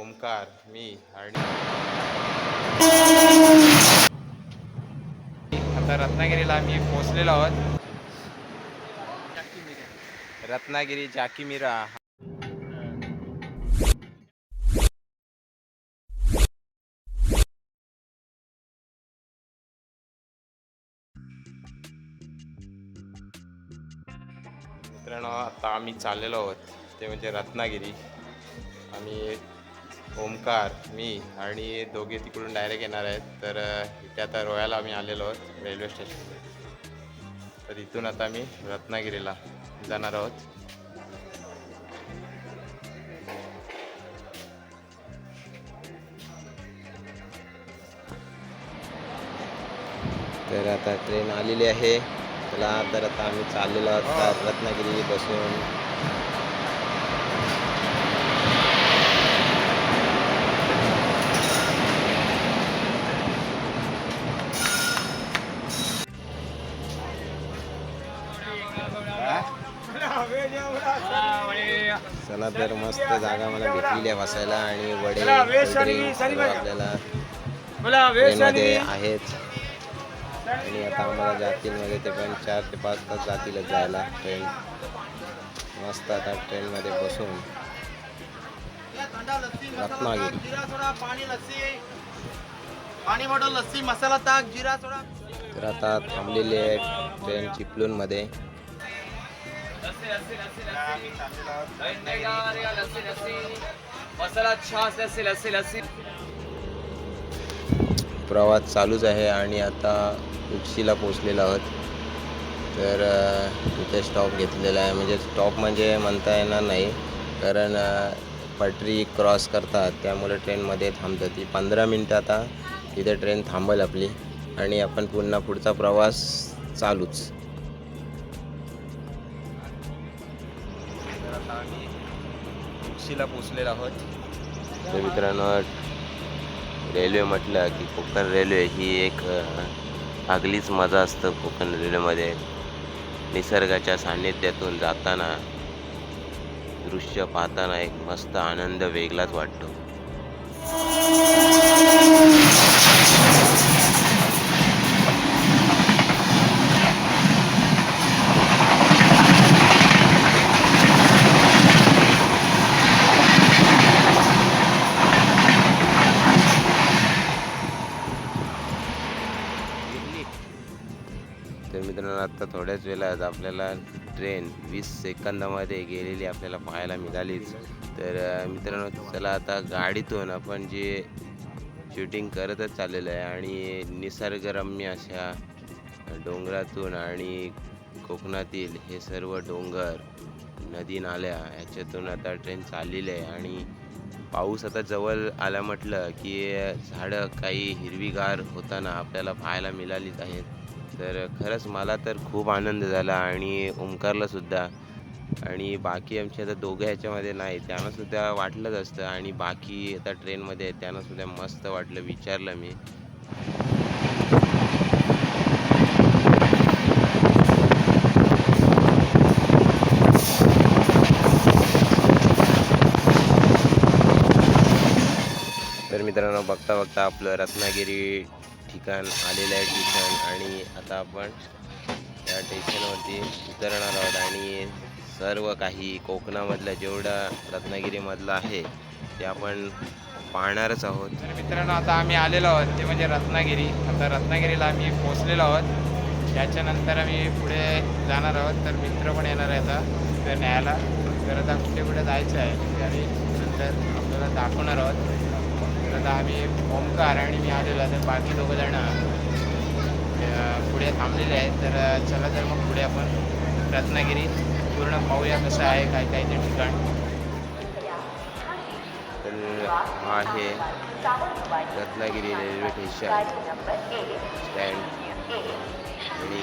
ओमकार मी आणि आता रत्नागिरीला आम्ही पोहोचलेलो आहोत. रत्नागिरी जाकिमिरा. मित्रांनो आता आम्ही चाललेलो आहोत ते म्हणजे रत्नागिरी. आम्ही ओमकार मी आणि दोघे तिकडून डायरेक्ट येणार आहेत. तर इथे आता रोयाला आम्ही आलेलो आहोत रेल्वे स्टेशन तर इथून आता आम्ही रत्नागिरीला जाणार आहोत. तर आता ट्रेन आलेली आहे. चला तर आता आम्ही चाललेलो आहोत रत्नागिरी बसून. चला तर मस्त जागा मला भेटलेली आहे बसायला आणि वडे आपल्याला ट्रेनमध्ये आहेत आणि आता आम्हाला जातील मध्ये ते पण चार ते पाच तास जातीलच जायला ट्रेन मस्त आता ट्रेनमध्ये बसून. रत्नागिरी. जिरा सोडा पाणी लस्सी पाणी बॉटल लस्सी मसाला ताक जिरा सोडा. तर आता थांबलेली आहे ट्रेन चिपळूणमध्ये. मसाला छास लस्सी लस्सी लस्सी प्रवास चालूच आहे आणि आता उक्षीला पोचलेलो आहोत. तर इथे स्टॉप घेतलेला आहे. म्हणजे स्टॉप म्हणजे म्हणता येणार नाही. कारण पटरी क्रॉस करतात. त्यामुळे ट्रेनमध्ये थांबतात. ती पंधरा मिनटं आता इथे ट्रेन थांबेल आपली. आणि आपण पुन्हा पुढचा प्रवास चालूच. उक्षीला पोचलेलो आहोत. तर मित्रांनो रेल्वे म्हटलं की कोकण रेल्वे ही एक आगलीच मजा असतं कोकण रेल्वेमध्ये. निसर्गाच्या सान्निध्यातून जाताना दृश्य पाहताना एक मस्त आनंद वेगळाच वाटतो. तर आता थोड्याच वेळात आपल्याला ट्रेन वीस सेकंदामध्ये गेलेली आपल्याला पाहायला मिळालीच. तर मित्रांनो चला आता गाडीतून आपण जे शूटिंग करतच चाललेलं आहे आणि निसर्गरम्य अशा डोंगरातून आणि कोकणातील हे सर्व डोंगर नदी नाल्या ह्याच्यातून आता ट्रेन चाललेली आहे आणि पाऊस आता जवळ आला म्हटलं की झाडं काही हिरवीगार होताना आपल्याला पाहायला मिळालीच आहेत. तर खरंच मला तर खूप आनंद झाला आणि ओंकारलासुद्धा आणि बाकी आमचे आता दोघं ह्याच्यामध्ये नाही त्यांनासुद्धा वाटलंच असतं. आणि बाकी आता ट्रेनमध्ये आहेत त्यांनासुद्धा मस्त वाटलं विचारलं मी. तर मित्रांनो बघता बघता आपलं रत्नागिरी ठिकाण आलेलं आहे ठिकाण आणि आता आपण त्या स्टेशनवरती उतरणार आहोत आणि सर्व काही कोकणामधलं जेवढं रत्नागिरीमधलं आहे ते आपण पाहणारच आहोत. तर मित्रांनो आता आम्ही आलेलो आहोत. ते म्हणजे रत्नागिरी. आता रत्नागिरीला आम्ही पोहोचलेलो आहोत. त्याच्यानंतर आम्ही पुढे जाणार आहोत. तर मित्र पण येणार आहे आता. न्यायला. तर आता कुठे कुठे जायचं आहे ते आम्ही नंतर आपल्याला दाखवणार आहोत. आता आम्ही ओमकार आणि मी आलेलो तर बाकी दोघं जण पुढे थांबलेले आहेत. तर चला तर मग पुढे आपण रत्नागिरी पूर्ण पाहूया कसं आहे काय काय ते ठिकाण. तर हा आहे रत्नागिरी रेल्वे स्टेशन. स्टँड. आणि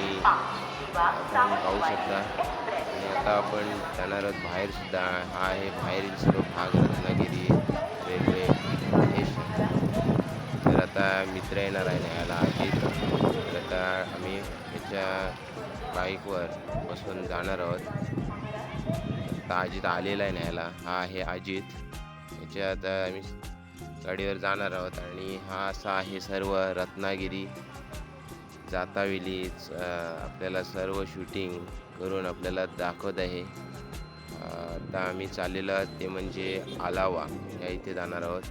पाहू शकता. आणि आता आपण जाणार आहोत बाहेरसुद्धा हा आहे बाहेरील सर्व भाग रत्नागिरी रेल्वे स्टेशन तर आता मित्र येणार आहे न्यायला अजित तर आता आम्ही त्याच्या बाईकवर बसून जाणार आहोत. आता अजित आलेला आहे न्यायला हा आहे अजित. त्याच्या आता आम्ही गाडीवर जाणार आहोत आणि हा असा आहे सर्व रत्नागिरी जातावेली आपल्याला सर्व शूटिंग करून आपल्याला दाखवत आहे. आता आम्ही चाललेलं ते म्हणजे आलावा. या इथे जाणार आहोत.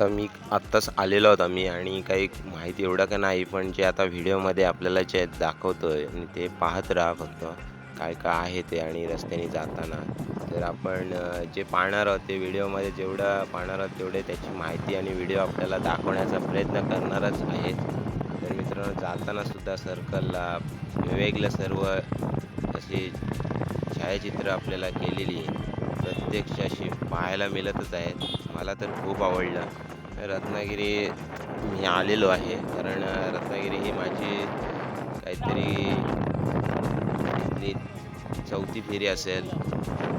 आता मी आत्ताच आलेलो होता मी आणि काही माहिती एवढं का नाही पण जे आता व्हिडिओमध्ये आपल्याला जे दाखवतो आहे आणि ते पाहत राहा फक्त काय काय आहे ते आणि रस्त्याने जाताना. तर आपण जे पाहणार आहोत ते व्हिडिओमध्ये जेवढं पाहणार आहोत तेवढे त्याची माहिती आणि व्हिडिओ आपल्याला दाखवण्याचा प्रयत्न करणारच आहे तर मित्रांनो जाताना सुद्धा सर्कलला वेगळं सर्व अशी छायाचित्र आपल्याला केलेली. प्रत्यक्ष अशी पाहायला मिळतच आहेत मला तर खूप आवडलं. रत्नागिरी मी आलेलो आहे. कारण रत्नागिरी ही माझी काहीतरी चौथी फेरी असेल.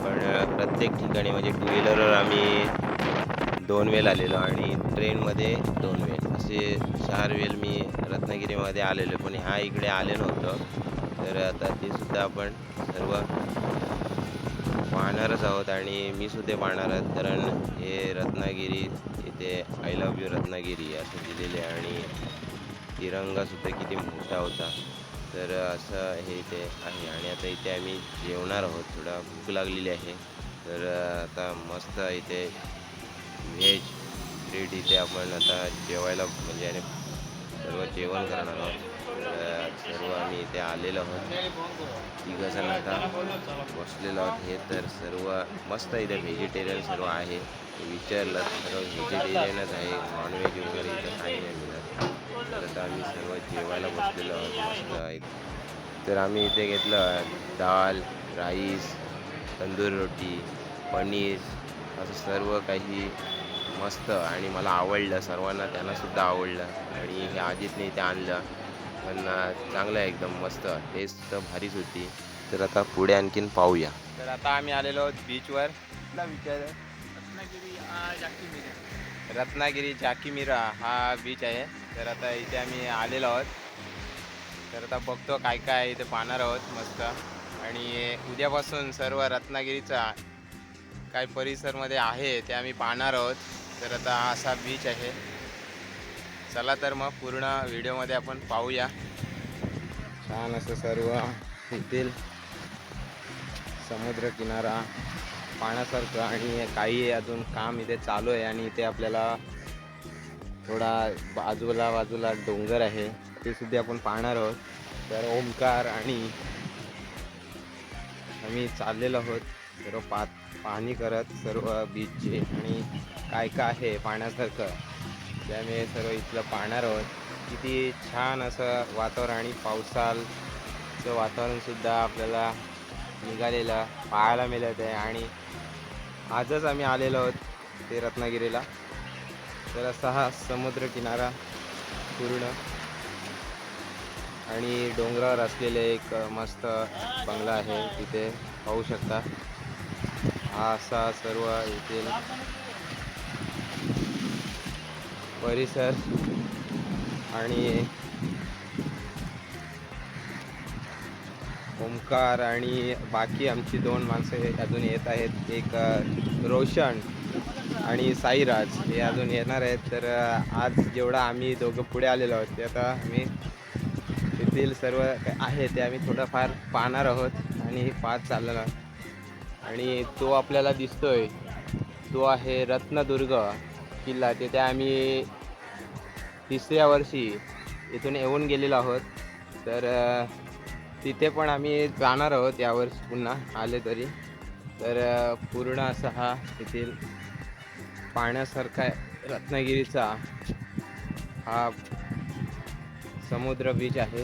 पण प्रत्येक ठिकाणी म्हणजे टू व्हीलरवर आम्ही दोन वेळ आलेलो आणि ट्रेनमध्ये दोन वेळ असे चार वेळ मी रत्नागिरीमध्ये आलेलो. पण ह्या इकडे आले नव्हतं. तर आता ते सुद्धा आपण सर्व पाहणारच आहोत आणि मी सुद्धा पाहणार आहोत कारण हे रत्नागिरी इथे आय लव्ह यू रत्नागिरी असं दिलेले आहे आणि तिरंगासुद्धा किती मोठा होता. तर असं हे इथे आहे आणि आता इथे आम्ही जेवणार आहोत. थोडा भूक लागलेली आहे. तर आता मस्त इथे व्हेज ट्रीट इथे आपण आता जेवायला म्हणजे आणि सर्व जेवण करणार आहोत. तर सर्व आम्ही इथे आलेलो आहोत. तिघंजण आता बसलेलो आहोत. हे तर सर्व मस्त इथे व्हेजिटेरियन सर्व आहे. विचारलं सर्व व्हेजिटेरियनच आहे. नॉनव्हेज वगैरे इथं काही नाही. मिळत तर आता आम्ही सर्व जेवायला बसलेलो आहोत. मस्त इथे तर आम्ही इथे घेतलं दाल राईस तंदूर रोटी पनीर असं सर्व काही मस्त. आणि मला आवडलं. सर्वांना त्यांनासुद्धा आवडलं. आणि हे आजीतने इथे आणलं. पण चांगलं आहे एकदम मस्त. टेस्ट तर भारीच होती. तर आता पुढे आणखीन पाहूया. तर आता आम्ही आलेलो आहोत बीचवर कुठला बीच आहे रत्नागिरी जाकिमिरा हा बीच आहे. तर आता इथे आम्ही आलेलो आहोत. तर आता बघतो काय काय इथे पाहणार आहोत मस्त. आणि उद्यापासून सर्व रत्नागिरीचा काय परिसरमध्ये आहे ते आम्ही पाहणार आहोत. तर आता हा असा बीच आहे. चला तर मग पूर्ण व्हिडिओमध्ये आपण पाहूया. छान असं सर्व येथील समुद्रकिनारा पाण्यासारखं आणि काही अजून काम इथे चालू आहे आणि इथे आपल्याला थोडा बाजूला बाजूला डोंगर आहे. ते सुद्धा आपण पाहणार आहोत. तर ओमकार आणि आम्ही चाललेलो आहोत. सर्व पा पाहणी करत सर्व बीचचे आणि काय काय आहे पाण्यासारखं पाहण्यासारखं त्यामुळे सर्व इथलं पाहणार आहोत. किती छान असं वातावरण आणि पावसाचं वातावरणसुद्धा आपल्याला निघालेलं पाहायला मिळत आहे. आणि आजच आम्ही आलेलो आहोत ते रत्नागिरीला. तर असा हा समुद्र किनारा पूर्ण. आणि डोंगरावर असलेले एक मस्त बंगला आहे तिथे पाहू शकता. हा असा सर्व येथील परिसर आणि ओमकार आणि बाकी आमची दोन माणसं अजून येत आहेत. एक रोशन आणि साईराज हे अजून येणार आहेत. तर आज जेवढा आम्ही दोघं पुढे आलेलो आहोत ते आता आम्ही तेथील सर्व आहे ते आम्ही थोडंफार पाहणार आहोत आणि पाहत चाललेलो आहोत आणि तो आपल्याला दिसतोय. तो आहे रत्नदुर्ग. किल्ला तिथे आम्ही तिसऱ्या वर्षी इथून येऊन गेलेलो आहोत. तर तिथे पण आम्ही जाणार आहोत यावर्षी पुन्हा आले तरी. तर पूर्ण असा हा येथील पाहण्यासारखा रत्नागिरीचा हा समुद्र बीच आहे.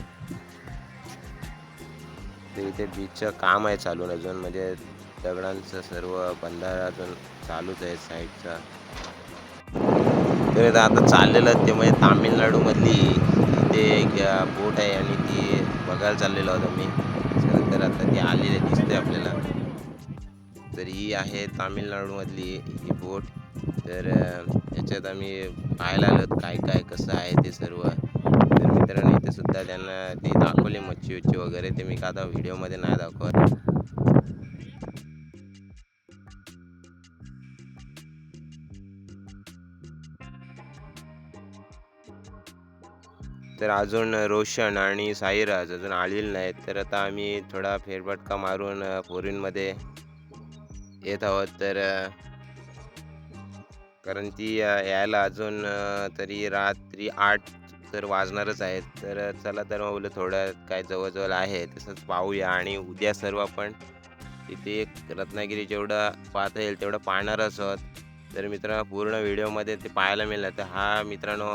ते इथे बीचचं काम आहे चालून अजून. म्हणजे दगडांचं सर्व बंधारा अजून चालूच आहे साईडचा तर आता चाललेलं ते म्हणजे तामिळनाडूमधली ते एक बोट आहे आणि ती बघायला चाललेलो होतो मी. तर आता ती आलेली दिसते आपल्याला. तर ही आहे तामिळनाडूमधली ही बोट. तर याच्यात आम्ही पाहायला आलो काय काय कसं आहे ते सर्व. तर मित्रांनो इथे सुद्धा त्यांना ती दाखवली मच्छी उच्ची वगैरे. ते मी का आता व्हिडिओमध्ये नाही दाखवत. तर अजून रोशन आणि साईराज अजून आलेले नाहीत. तर आता आम्ही थोडा फेरफटका मारून फोरिनमध्ये येत आहोत. तर कारण ती यायला अजून तरी रात्री आठ तर वाजणारच आहेत. तर चला तर मग बोललं थोडं काय जवळजवळ आहे. तसंच पाहूया आणि उद्या सर्व आपण तिथे एक रत्नागिरी जेवढं पाहता येईल तेवढं पाहणारच आहोत. तर मित्रांनो पूर्ण व्हिडिओमध्ये ते पाहायला मिळालं. तर हा मित्रांनो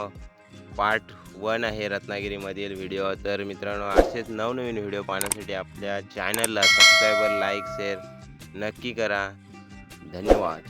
पार्ट वन आहे रत्नागिरीमधील व्हिडिओ. तर मित्रांनो असेच नवनवीन व्हिडिओ पाहण्यासाठी आपल्या चॅनलला सबस्क्राईबर लाईक शेअर नक्की करा. धन्यवाद.